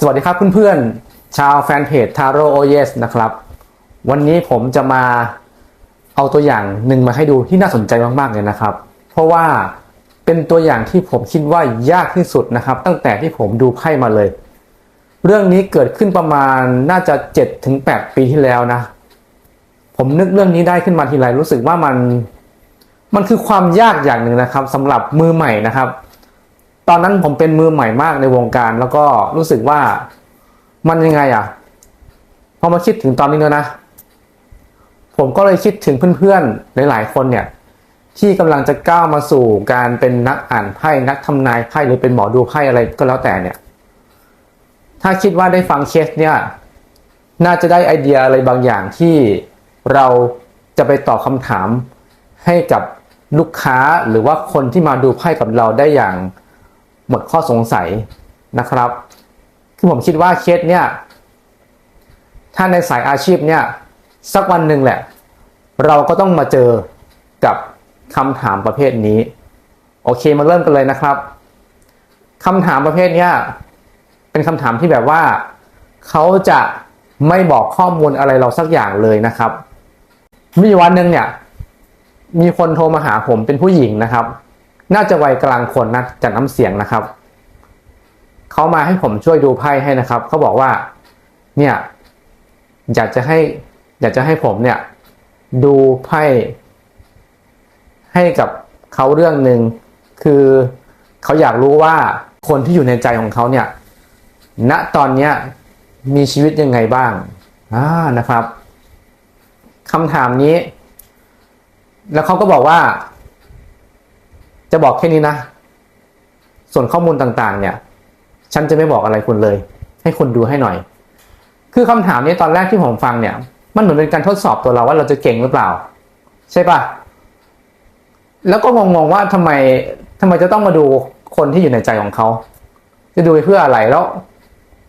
สวัสดีครับเพื่อนๆ ชาวแฟนเพจ Taro OS นะครับ วันนี้ผมจะมาเอาตัวอย่างหนึ่งมาให้ดูที่น่าสนใจมากๆเลยนะครับ เพราะว่าเป็นตัวอย่างที่ผมคิดว่ายากที่สุดนะครับ ตั้งแต่ที่ผมดูไพ่มาเลย เรื่องนี้เกิดขึ้นประมาณน่าจะ 7-8 ปีที่แล้วนะ ผมนึกเรื่องนี้ได้ขึ้นมาทีไรรู้สึกว่ามัน มันคือความยากอย่างหนึ่งนะครับสำหรับมือใหม่นะครับ ตอนนั้นผมเป็นมือใหม่มากในวงการ แล้วก็รู้สึกว่ามันยังไงอะพอมาคิดถึงตอนนี้แล้วนะ ผมก็เลยคิดถึงเพื่อนๆหลายๆคนเนี่ย ที่กำลังจะก้าวมาสู่การเป็นนักอ่านไพ่นักทำนายไพ่หรือเป็นหมอดูไพ่อะไรก็แล้วแต่เนี่ย ถ้าคิดว่าได้ฟังเคสเนี่ย น่าจะได้ไอเดียอะไรบางอย่างที่เราจะไปตอบคำถามให้กับลูกค้าหรือว่าคนที่มาดูไพ่กับเราได้อย่าง หมดข้อสงสัยนะครับ คือผมคิดว่าเคสเนี่ย ถ้าในสายอาชีพเนี่ย สักวันหนึ่งแหละ เราก็ต้องมาเจอกับคำถามประเภทนี้ โอเคมาเริ่มกันเลยนะครับคำถามประเภทเนี้เป็นคำถามที่แบบว่า เขาจะไม่บอกข้อมูลอะไรเราสักอย่างเลยนะครับ มีวันหนึ่งเนี่ย มีคนโทรมาหาผมเป็นผู้หญิงนะครับ น่าจะวัยกลางคนนะจากน้ำเสียงนะครับเขามาให้ผมช่วยดูไพ่ให้นะครับเขาบอกว่าเนี่ยอยากจะให้อยากจะให้ผมเนี่ยดูไพ่ให้กับเขาเรื่องหนึ่งคือเขาอยากรู้ว่าคนที่อยู่ในใจของเขาเนี่ยณตอนเนี้ยมีชีวิตยังไงบ้างอ่านะครับคำถามนี้ แล้วเขาก็บอกว่า จะบอกแค่นี้นะ ส่วนข้อมูลต่างๆ เนี่ย ฉันจะไม่บอกอะไรคุณเลย ให้คุณดูให้หน่อย คือคำถามนี้ตอนแรกที่ผมฟังเนี่ย มันเหมือนเป็นการทดสอบตัวเราว่าเราจะเก่งหรือเปล่า ใช่ปะแล้วก็งงๆว่าทำไมทำไมจะต้องมาดูคนที่อยู่ในใจของเขา จะดูไปเพื่ออะไรแล้ว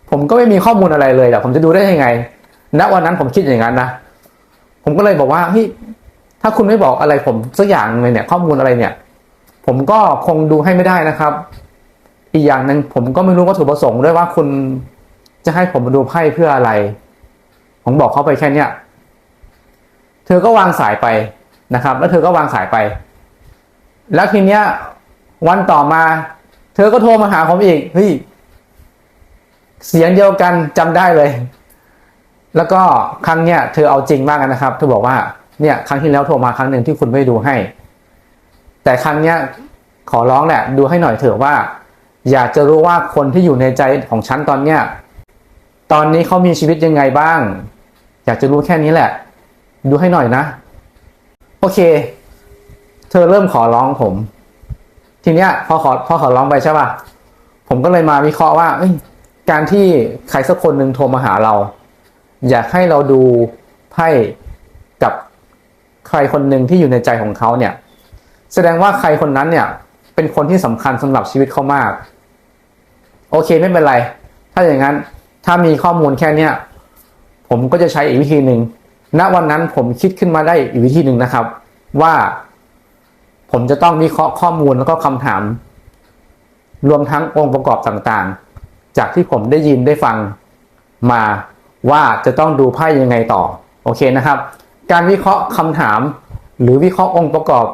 ผมก็ไม่มีข้อมูลอะไรเลยแต่ผมจะดูได้ยังไงณวันนั้นผมคิดอย่างนั้นนะผมก็เลยบอกว่าเฮ้ยถ้าคุณไม่บอกอะไรผมสักอย่างเลยเนี่ย ข้อมูลอะไรเนี่ย ผมก็คงดูให้ไม่ได้นะครับ อีกอย่างหนึ่งผมก็ไม่รู้วัตถุประสงค์ด้วยว่าคุณจะให้ผมมาดูไพ่เพื่ออะไร ผมบอกเขาไปแค่เนี้ยเธอก็วางสายไปนะครับ แล้วเธอก็วางสายไป แล้วทีเนี้ย วันต่อมา เธอก็โทรมาหาผมอีกเฮ้ยเสียงเดียวกันจำได้เลย แล้วก็ครั้งเนี้ยเธอเอาจริงมากนะครับ เธอบอกว่าเนี่ย ครั้งที่แล้วโทรมาครั้งหนึ่งที่คุณไม่ดูให้ แต่ครั้งเนี้ยขอร้องแหละดูให้หน่อยเถอะว่า อยากจะรู้ว่าคนที่อยู่ในใจของฉันตอนเนี้ยตอนนี้เขามีชีวิตยังไงบ้าง อยากจะรู้แค่นี้แหละ ดูให้หน่อยนะ โอเค เธอเริ่มขอร้องผม ทีเนี้ย พอขอพอขอร้องไปใช่ป่ะผมก็เลยมาวิเคราะห์ว่าการที่ใครสักคนหนึ่งโทรมาหาเรา อยากให้เราดูไพ่กับใครคนหนึ่งที่อยู่ในใจของเขาเนี่ย แสดงว่าใครคนนั้นเนี่ย เป็นคนที่สำคัญสำหรับชีวิตเขามาก โอเคไม่เป็นไร ถ้าอย่างนั้น ถ้ามีข้อมูลแค่เนี้ยผมก็จะใช้อีกวิธีหนึ่งณวันนั้นผมคิดขึ้นมาได้อีกวิธีหนึ่งนะครับ ว่าผมจะต้องวิเคราะห์ข้อมูลแล้วก็คำถาม รวมทั้งองค์ประกอบต่างๆ จากที่ผมได้ยินได้ฟังมาว่าจะต้องดูไพ่ยังไงต่อ โอเคนะครับ การวิเคราะห์คำถาม หรือวิเคราะห์องค์ประกอบ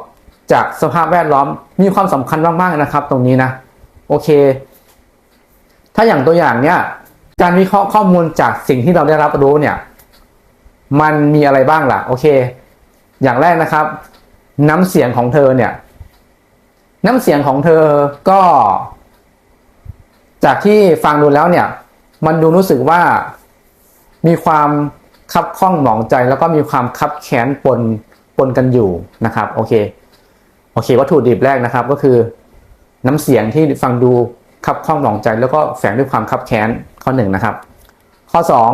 จากสภาพแวดล้อมมีความสำคัญมากๆนะครับ ตรงนี้นะโอเค ถ้าอย่างตัวอย่างเนี้ยการวิเคราะห์ข้อมูลจากสิ่งที่เราได้รับรู้เนี่ย มันมีอะไรบ้างล่ะ โอเค อย่างแรกนะครับ น้ำเสียงของเธอเนี่ย น้ำเสียงของเธอก็ จากที่ฟังดูแล้วเนี่ย มันดูรู้สึกว่ามีความคับข้องหมองใจแล้วก็มีความคับแค้นปนปนกันอยู่นะครับ โอเค โอเค วัตถุดิบแรกนะครับก็คือ น้ำเสียงที่ฟังดูคับข้องหมองใจ แล้วก็แฝงด้วยความคับแค้นข้อหนึ่งนะครับ ข้อสอง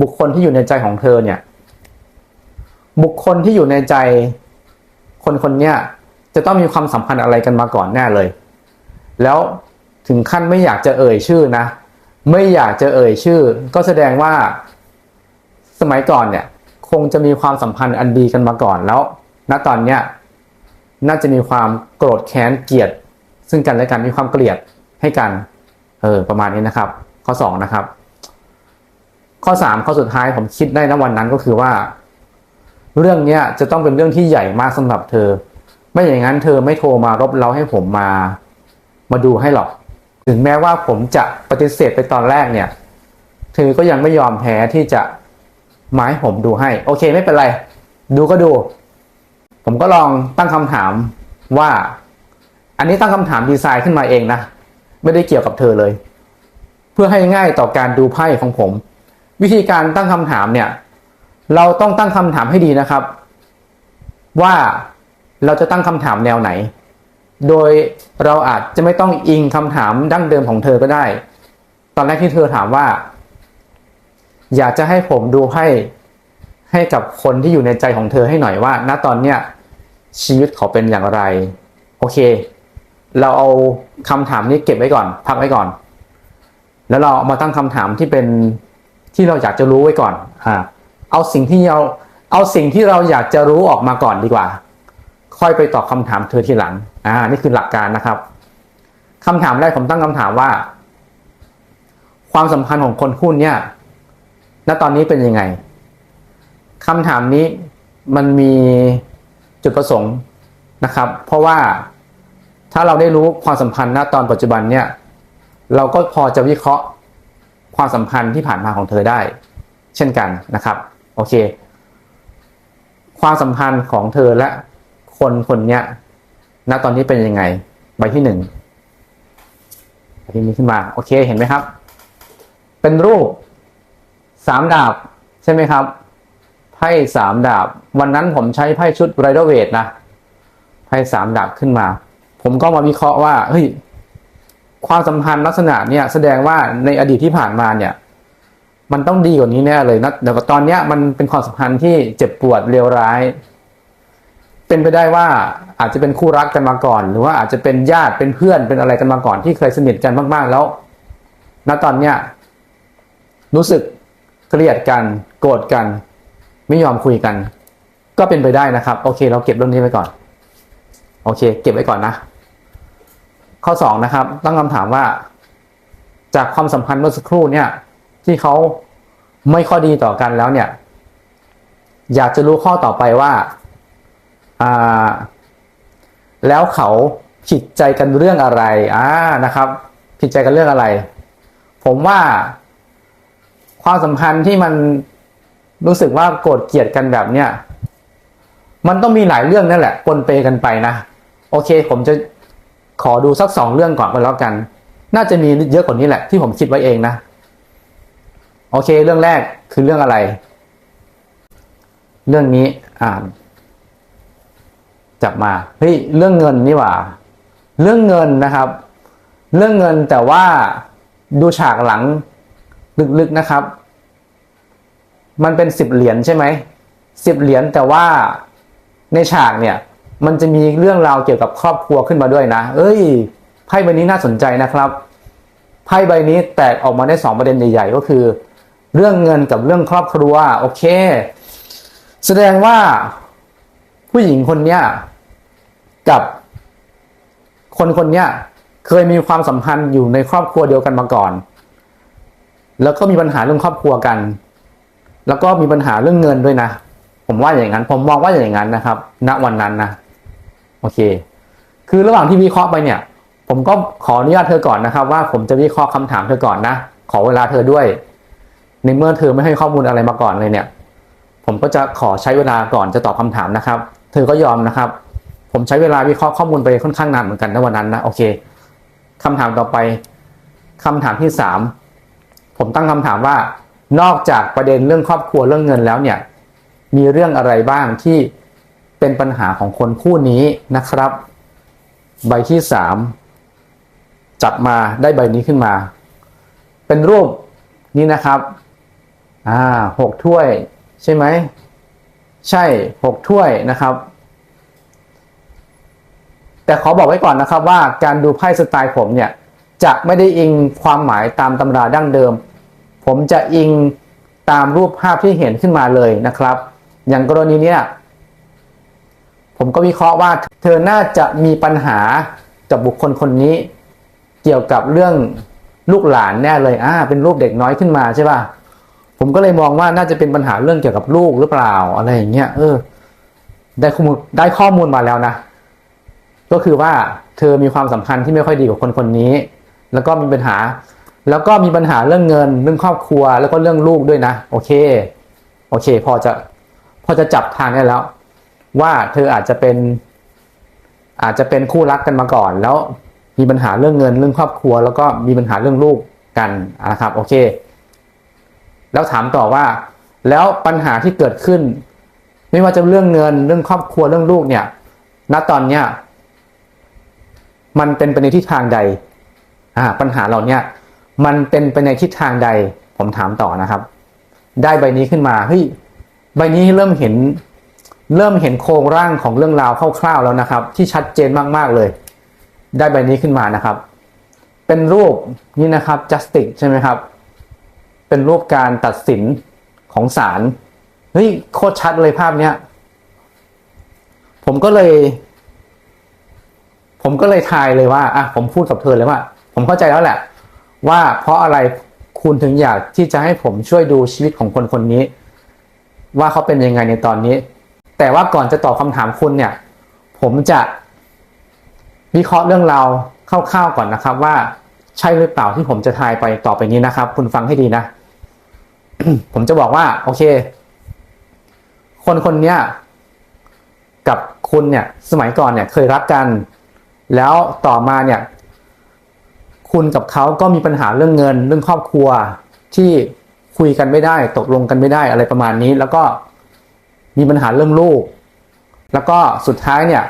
บุคคลที่อยู่ในใจของเธอเนี่ย บุคคลที่อยู่ในใจ คนคนเนี้ยจะต้องมีความสัมพันธ์อะไรกันมาก่อนแน่เลย แล้วถึงขั้นไม่อยากจะเอ่ยชื่อนะ ไม่อยากจะเอ่ยชื่อ ก็แสดงว่าสมัยก่อนเนี่ย คงจะมีความสัมพันธ์อันดีกันมาก่อนแล้ว ณตอนเนี้ย น่าจะมีความโกรธแค้นเกลียด ซึ่งกันและกันมีความเกลียดให้กัน เออประมาณนี้นะครับ ข้อสองนะครับ ข้อสามข้อสุดท้ายผมคิดได้นะวันนั้นก็คือว่า เรื่องเนี้ยจะต้องเป็นเรื่องที่ใหญ่มากสำหรับเธอ ไม่อย่างนั้นเธอไม่โทรมารบเร้าให้ผมมา มาดูให้หรอก ถึงแม้ว่าผมจะปฏิเสธไปตอนแรกเนี่ย เธอก็ยังไม่ยอมแพ้ที่จะมาให้ผมดูให้ โอเค ไม่เป็นไร ดูก็ดู ผมก็ลองตั้งคำถามว่า อันนี้ตั้งคำถามดีไซน์ขึ้นมาเองนะ ไม่ได้เกี่ยวกับเธอเลย เพื่อให้ง่ายต่อการดูไพ่ของผม วิธีการตั้งคำถามเนี่ย เราต้องตั้งคำถามให้ดีนะครับ ว่าเราจะตั้งคำถามแนวไหน โดยเราอาจจะไม่ต้องอิงคำถามดั้งเดิมของเธอก็ได้ ตอนแรกที่เธอถามว่า อยากจะให้ผมดูไพ่ให้กับคนที่อยู่ในใจของเธอให้หน่อยว่า ณตอนเนี้ย ชีวิตเขาเป็นอย่างไร โอเค เราเอาคำถามนี้เก็บไว้ก่อน พักไว้ก่อน แล้วเราเอามาตั้งคำถามที่เป็นที่เราอยากจะรู้ไว้ก่อนอ่าเอาสิ่งที่เราเอาสิ่งที่เราอยากจะรู้ออกมาก่อนดีกว่า ค่อยไปตอบคำถามเธอทีหลัง อ่า นี่คือหลักการนะครับคำถามแรกผมตั้งคำถามว่า ความสัมพันธ์ของคนคู่เนี้ยณตอนนี้เป็นยังไงคำถามนี้มันมี จุดประสงค์นะครับ เพราะว่าถ้าเราได้รู้ความสัมพันธ์ณตอนปัจจุบันเนี่ย เราก็พอจะวิเคราะห์ความสัมพันธ์ที่ผ่านมาของเธอได้ เช่นกันนะครับโอเค ความสัมพันธ์ของเธอและคนคนเนี้ยณตอนนี้เป็นยังไงใบที่หนึ่งใบที่นี้ขึ้นมาโอเคเห็นไหมครับ เป็นรูปสามดาบใช่ไหมครับ ไพ่สามดาบ วันนั้นผมใช้ไพ่ชุดไรเดอร์เวทนะไพ่สามดาบขึ้นมา ผมก็มาวิเคราะห์ว่าเฮ้ยความสัมพันธ์ลักษณะเนี่ยแสดงว่าในอดีตที่ผ่านมาเนี่ย มันต้องดีกว่านี้แน่เลยนะเดี๋ยวตอนเนี้ยมันเป็นความสัมพันธ์ที่เจ็บปวดเลวร้าย เป็นไปได้ว่าอาจจะเป็นคู่รักกันมาก่อน หรือว่าอาจจะเป็นญาติเป็นเพื่อนเป็นอะไรกันมาก่อนที่เคยสนิทกันมากๆแล้วณตอนเนี้ยรู้สึกเกลียดกันโกรธกัน ไม่ยอมคุยกัน ก็เป็นไปได้นะครับ โอเค เราเก็บเรื่องนี้ไว้ก่อน โอเค เก็บไว้ก่อนนะ ข้อสองนะครับ ตั้งคำถามว่า จากความสัมพันธ์เมื่อสักครู่เนี่ย ที่เขาไม่ค่อยดีต่อกันแล้วเนี่ย อยากจะรู้ข้อต่อไปว่าอ่าแล้วเขาผิดใจกันเรื่องอะไรอ่านะครับ ผิดใจกันเรื่องอะไร ผมว่าความสัมพันธ์ที่มัน รู้สึกว่าโกรธเกลียดกันแบบเนี้ยมันต้องมีหลายเรื่องนั่นแหละปนเปกันไปนะ โอเค ผมจะขอดูสักสองเรื่องก่อนก็แล้วกัน น่าจะมีเยอะกว่านี้แหละที่ผมคิดไว้เองนะ โอเค เรื่องแรกคือเรื่องอะไร เรื่องนี้อ่านจับมาเฮ้ยเรื่องเงินนี่หว่า เรื่องเงินนะครับ เรื่องเงินแต่ว่าดูฉากหลังลึกๆนะครับ มันเป็นสิบเหรียญใช่ไหมสิบเหรียญแต่ว่าในฉากเนี่ย มันจะมีเรื่องราวเกี่ยวกับครอบครัวขึ้นมาด้วยนะ เอ้ยไพ่ใบนี้น่าสนใจนะครับไพ่ใบนี้แตกออกมาได้สองประเด็นใหญ่ ๆ ก็คือ เรื่องเงินกับเรื่องครอบครัวโอเค แสดงว่าผู้หญิงคนเนี้ยกับคนคนเนี้ยเคยมีความสัมพันธ์อยู่ในครอบครัวเดียวกันมาก่อน แล้วก็มีปัญหาเรื่องครอบครัวกัน แล้วก็มีปัญหาเรื่องเงินด้วยนะ ผมว่าอย่างนั้น ผมมองว่าอย่างนั้นนะครับ ณวันนั้นนะโอเค คือระหว่างที่วิเคราะห์ไปเนี่ย ผมก็ขออนุญาตเธอก่อนนะครับ ว่าผมจะวิเคราะห์คำถามเธอก่อนนะ ขอเวลาเธอด้วย ในเมื่อเธอไม่ให้ข้อมูลอะไรมาก่อนเลยเนี่ย ผมก็จะขอใช้เวลาก่อนจะตอบคำถามนะครับ เธอก็ยอมนะครับ ผมใช้เวลาวิเคราะห์ข้อมูลไปค่อนข้างนานเหมือนกันในวันนั้นนะโอเคคำถามต่อไปคำถามที่สามผมตั้งคำถามว่า นอกจากประเด็นเรื่องครอบครัวเรื่องเงินแล้วเนี่ย มีเรื่องอะไรบ้างที่เป็นปัญหาของคนคู่นี้นะครับ ใบที่สามจับมาได้ใบนี้ขึ้นมา เป็นรูปนี้นะครับอ่าหกถ้วยใช่ไหมใช่หกถ้วยนะครับ แต่ขอบอกไว้ก่อนนะครับว่าการดูไพ่สไตล์ผมเนี่ยจะไม่ได้อิงความหมายตามตำราดั้งเดิม ผมจะอิงตามรูปภาพที่เห็นขึ้นมาเลยนะครับ อย่างกรณีนี้ผมก็วิเคราะห์ว่าเธอน่าจะมีปัญหากับบุคคลคนนี้ เกี่ยวกับเรื่องลูกหลานแน่เลยอ่าเป็นรูปเด็กน้อยขึ้นมาใช่ป่ะผมก็เลยมองว่าน่าจะเป็นปัญหาเรื่องเกี่ยวกับลูกหรือเปล่าอะไรอย่างเงี้ยเออ ได้ข้อมูลได้ข้อมูลมาแล้วนะ ก็คือว่าเธอมีความสัมพันธ์ที่ไม่ค่อยดีกับคนคนนี้ แล้วก็มีปัญหา แล้วก็มีปัญหาเรื่องเงิน เรื่องครอบครัว แล้วก็เรื่องลูกด้วยนะ โอเค โอเค พอจะพอจะจับทางได้แล้ว ว่าเธออาจจะเป็น อาจจะเป็นคู่รักกันมาก่อน แล้วมีปัญหาเรื่องเงิน เรื่องครอบครัว แล้วก็มีปัญหาเรื่องลูกกันนะครับ โอเค แล้วถามต่อว่า แล้วปัญหาที่เกิดขึ้น ไม่ว่าจะเรื่องเงิน เรื่องครอบครัวเรื่องลูกเนี่ย ณตอนเนี้ยมันเป็นไปในทิศทางใด อ่า ปัญหาเหล่าเนี้ย มันเป็นไปในทิศทางใดผมถามต่อนะครับ ได้ใบนี้ขึ้นมาเฮ้ยใบนี้เริ่มเห็น เริ่มเห็นโครงร่างของเรื่องราวคร่าวๆแล้วนะครับ ที่ชัดเจนมากๆเลย ได้ใบนี้ขึ้นมานะครับ เป็นรูปนี่นะครับ justice ใช่ไหมครับ เป็นรูปการตัดสินของศาลเฮ้ยโคตรชัดเลยภาพเนี้ยผมก็เลย ผมก็เลยทายเลยว่าอะผมพูดกับเธอเลยว่า ผมเข้าใจแล้วแหละ ว่าเพราะอะไรคุณถึงอยากที่จะให้ผมช่วยดูชีวิตของคนคนนี้ ว่าเขาเป็นยังไงในตอนนี้ แต่ว่าก่อนจะตอบคำถามคุณเนี่ย ผมจะวิเคราะห์เรื่องราวคร่าวๆก่อนนะครับ ว่าใช่หรือเปล่าที่ผมจะทายไปต่อไปนี้นะครับ คุณฟังให้ดีนะ ผมจะบอกว่า โอเค คนคนนี้กับคุณเนี่ย สมัยก่อนเนี่ยเคยรักกัน แล้วต่อมาเนี่ย คุณกับเขาก็มีปัญหาเรื่องเงิน เรื่องครอบครัวที่คุยกันไม่ได้ ตกลงกันไม่ได้อะไรประมาณนี้ แล้วก็มีปัญหาเรื่องลูก แล้วก็สุดท้ายเนี่ย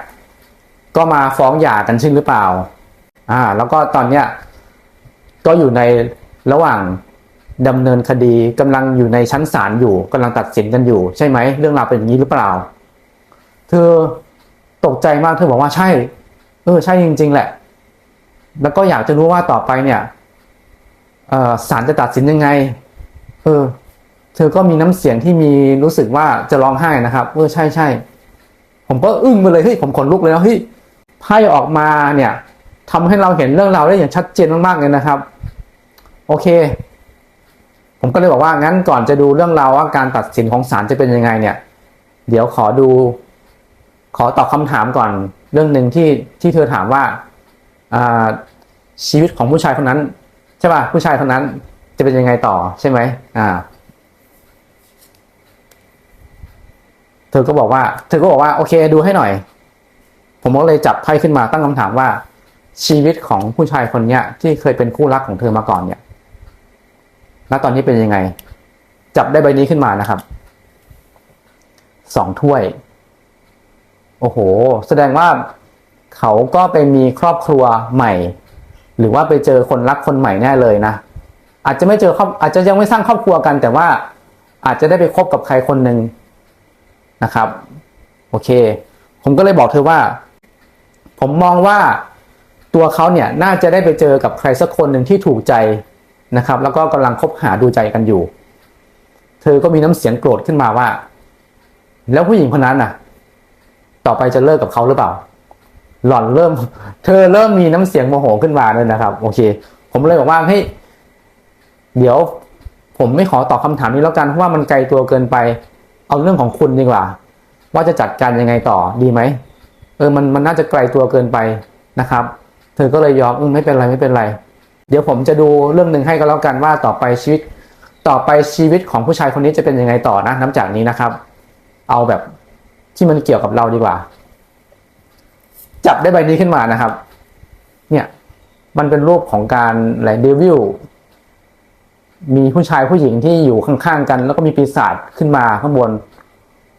ก็มาฟ้องหย่ากันใช่หรือเปล่า อ่า แล้วก็ตอนเนี้ยก็อยู่ในระหว่างดำเนินคดีกำลังอยู่ในชั้นศาลอยู่กำลังตัดสินกันอยู่ ใช่ไหมเรื่องราวเป็นอย่างนี้หรือเปล่า เธอตกใจมากเธอบอกว่าใช่ เออใช่จริง ๆ แหละ แล้วก็อยากจะรู้ว่าต่อไปเนี่ยศาลจะตัดสินยังไง เออ เธอก็มีน้ำเสียงที่มีรู้สึกว่าจะร้องไห้นะครับ เออใช่ใช่ ผมก็อึ้งไปเลยเฮ้ยผมขนลุกเลยนะเฮ้ยไพ่ออกมาเนี่ยทำให้เราเห็นเรื่องราวได้อย่างชัดเจนมากๆเลยนะครับ โอเค ผมก็เลยบอกว่างั้นก่อนจะดูเรื่องราวว่าการตัดสินของศาลจะเป็นยังไงเนี่ย เดี๋ยวขอดู ขอตอบคำถามก่อนเรื่องหนึ่งที่ที่เธอถามว่า ชีวิตของผู้ชายคนนั้นใช่ป่ะผู้ชายคนนั้นจะเป็นยังไงต่อใช่ไหมอ่า เธอก็บอกว่า เธอก็บอกว่าโอเคดูให้หน่อย ผมก็เลยจับไพ่ขึ้นมาตั้งคำถามว่า ชีวิตของผู้ชายคนเนี้ย ที่เคยเป็นคู่รักของเธอมาก่อนเนี่ยณตอนนี้เป็นยังไง จับได้ใบนี้ขึ้นมานะครับสองถ้วย โอ้โห แสดงว่า เขาก็ไปมีครอบครัวใหม่ หรือว่าไปเจอคนรักคนใหม่แน่เลยนะ อาจจะไม่เจอครอบอาจจะยังไม่สร้างครอบครัวกัน แต่ว่าอาจจะได้ไปคบกับใครคนหนึ่งนะครับ โอเค ผมก็เลยบอกเธอว่า ผมมองว่าตัวเขาเนี่ยน่าจะได้ไปเจอกับใครสักคนหนึ่งที่ถูกใจนะครับ แล้วก็กำลังคบหาดูใจกันอยู่ เธอก็มีน้ำเสียงโกรธขึ้นมาว่า แล้วผู้หญิงคนนั้นน่ะ ต่อไปจะเลิกกับเขาหรือเปล่า หล่อนเริ่ม เธอเริ่มมีน้ำเสียงโมโหขึ้นมาเลยนะครับ โอเค ผมเลยบอกว่าเฮ้ยเดี๋ยว ผมไม่ขอตอบคำถามนี้แล้วกันเพราะว่ามันไกลตัวเกินไป เอาเรื่องของคุณดีกว่า ว่าจะจัดการยังไงต่อดีไหมเออมันมันน่าจะไกลตัวเกินไปนะครับ เธอก็เลยยอมออไม่เป็นไรไม่เป็นไร เดี๋ยวผมจะดูเรื่องหนึ่งให้ก็แล้วกันว่าต่อไปชีวิต ต่อไปชีวิตของผู้ชายคนนี้จะเป็นยังไงต่อนะน้ำจากนี้นะครับ เอาแบบที่มันเกี่ยวกับเราดีกว่า จับได้ใบนี้ขึ้นมานะครับ เนี่ย มันเป็นรูปของการอะไรเดวิลมีผู้ชายผู้หญิงที่อยู่ข้างๆกัน แล้วก็มีปีศาจขึ้นมาข้างบน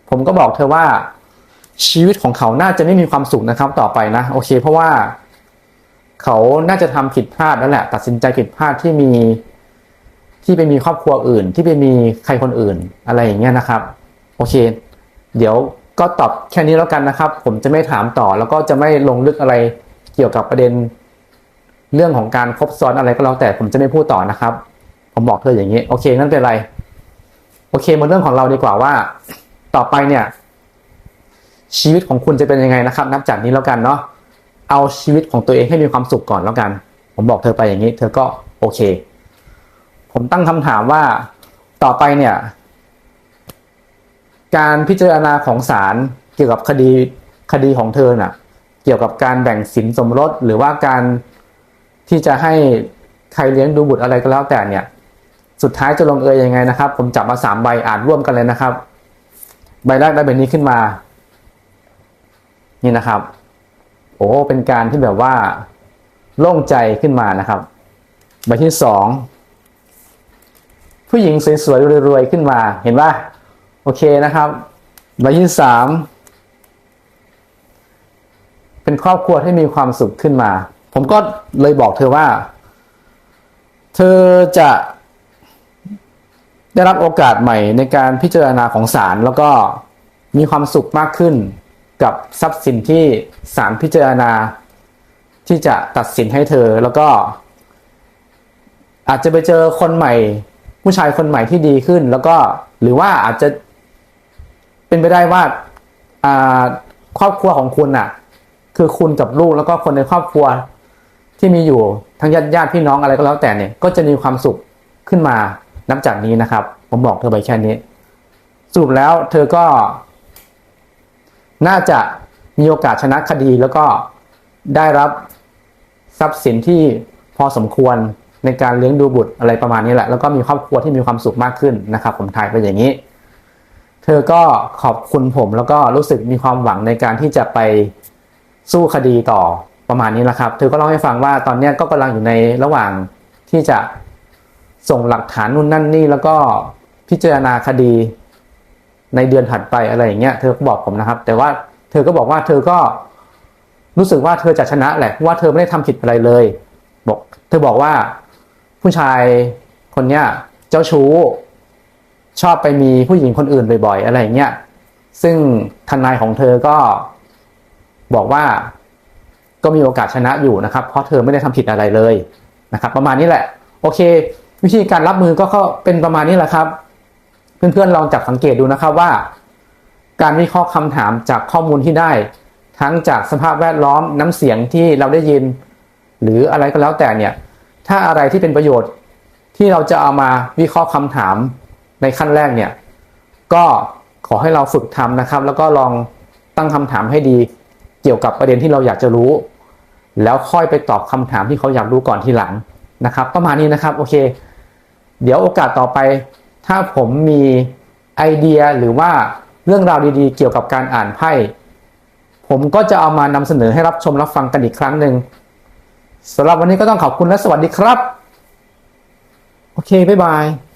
ผมก็บอกเธอว่าชีวิตของเขาน่าจะไม่มีความสุขนะครับต่อไปนะ โอเค เพราะว่า เขาน่าจะทำผิดพลาดแล้วแหละ ตัดสินใจผิดพลาดที่มีที่ไปมีครอบครัวอื่น ที่ไปมีใครคนอื่นอะไรอย่างเงี้ยนะครับ โอเค เดี๋ยว ก็ตอบแค่นี้แล้วกันนะครับ ผมจะไม่ถามต่อแล้วก็จะไม่ลงลึกอะไรเกี่ยวกับประเด็น เรื่องของการคบซ้อนอะไรก็แล้วแต่ผมจะไม่พูดต่อนะครับ ผมบอกเธออย่างนี้ โอเคนั่นเป็นไร โอเคมาเรื่องของเราดีกว่าว่า ต่อไปเนี่ย ชีวิตของคุณจะเป็นยังไงนะครับ นับจากนี้แล้วกันเนาะเอาชีวิตของตัวเองให้มีความสุขก่อนแล้วกัน ผมบอกเธอไปอย่างนี้ เธอก็โอเค ผมตั้งคำถามว่าต่อไปเนี่ย การพิจารณาของศาลเกี่ยวกับคดีคดีของเธอน่ะ เกี่ยวกับการแบ่งสินสมรสหรือว่าการที่จะให้ใครเลี้ยงดูบุตรอะไรก็แล้วแต่เนี่ย สุดท้ายจะลงเอยยังไงนะครับ ผมจับมาสามใบอ่านร่วมกันเลยนะครับ ใบแรกได้ใบนี้ขึ้นมา นี่นะครับ โอ้เป็นการที่แบบว่าโล่งใจขึ้นมานะครับ ใบที่สองผู้หญิงสวยๆรวยๆขึ้นมาเห็นป่ะ อเคนะครับใบที่สามเป็นครอบครัวที่มีความสุขขึ้นมา ผมก็เลยบอกเธอว่า เธอจะได้รับโอกาสใหม่ในการพิจารณาของศาลแล้วก็มีความสุขมากขึ้นกับทรัพย์สินที่ศาลพิจารณา ที่จะตัดสินให้เธอแล้วก็ อาจจะไปเจอคนใหม่ ผู้ชายคนใหม่ที่ดีขึ้น แล้วก็หรือว่าอาจจะ เป็นไปได้ว่าครอบครัวของคุณน่ะ คือคุณกับลูกแล้วก็คนในครอบครัวที่มีอยู่ทั้งญาติญาติพี่น้องอะไรก็แล้วแต่เนี่ยก็จะมีความสุขขึ้นมานับจากนี้นะครับ ผมบอกเธอไปแค่นี้สรุปแล้วเธอก็ น่าจะมีโอกาสชนะคดีแล้วก็ได้รับทรัพย์สินที่พอสมควรในการเลี้ยงดูบุตรอะไรประมาณนี้แหละ แล้วก็มีครอบครัวที่มีความสุขมากขึ้นนะครับ ผมทายไปอย่างนี้ ธอก็ขอบคุณผมแล้วก็รู้สึกมีความหวังในการที่จะไปสู้คดีต่อประมาณนี้แหละครับ เธอก็เล่าให้ฟังว่าตอนนี้ก็กำลังอยู่ในระหว่างที่จะส่งหลักฐานนู่นนั่นนี่ แล้วก็พิจารณาคดีในเดือนถัดไปอะไรอย่างเงี้ย เธอก็บอกผมนะครับ แต่ว่าเธอก็บอกว่าเธอก็รู้สึกว่าเธอจะชนะแหละว่าเธอไม่ได้ทำผิดอะไรเลย บอก เธอบอกว่าผู้ชายคนเนี้ยเจ้าชู้ ชอบไปมีผู้หญิงคนอื่นบ่อยๆ อะไรอย่างเงี้ย ซึ่งทนายของเธอก็บอกว่าก็มีโอกาสชนะอยู่นะครับ เพราะเธอไม่ได้ทำผิดอะไรเลยนะครับ ประมาณนี้แหละ โอเค วิธีการรับมือก็ก็เป็นประมาณนี้แหละครับ เพื่อนๆลองจับสังเกตดูนะครับว่า การวิเคราะห์คำถามจากข้อมูลที่ได้ ทั้งจากสภาพแวดล้อมน้ำเสียงที่เราได้ยิน หรืออะไรก็แล้วแต่เนี่ย ถ้าอะไรที่เป็นประโยชน์ที่เราจะเอามาวิเคราะห์คำถาม ในขั้นแรกเนี่ยก็ขอให้เราฝึกทำนะครับ แล้วก็ลองตั้งคำถามให้ดีเกี่ยวกับประเด็นที่เราอยากจะรู้ แล้วค่อยไปตอบคำถามที่เขาอยากรู้ก่อนทีหลังนะครับ ประมาณนี้นะครับโอเค เดี๋ยวโอกาสต่อไป ถ้าผมมีไอเดียหรือว่าเรื่องราวดีๆ เกี่ยวกับการอ่านไพ่ผมก็จะเอามานำเสนอให้รับชมรับฟังกันอีกครั้งหนึ่งสำหรับวันนี้ก็ต้องขอบคุณและสวัสดีครับ โอเค บ๊ายบาย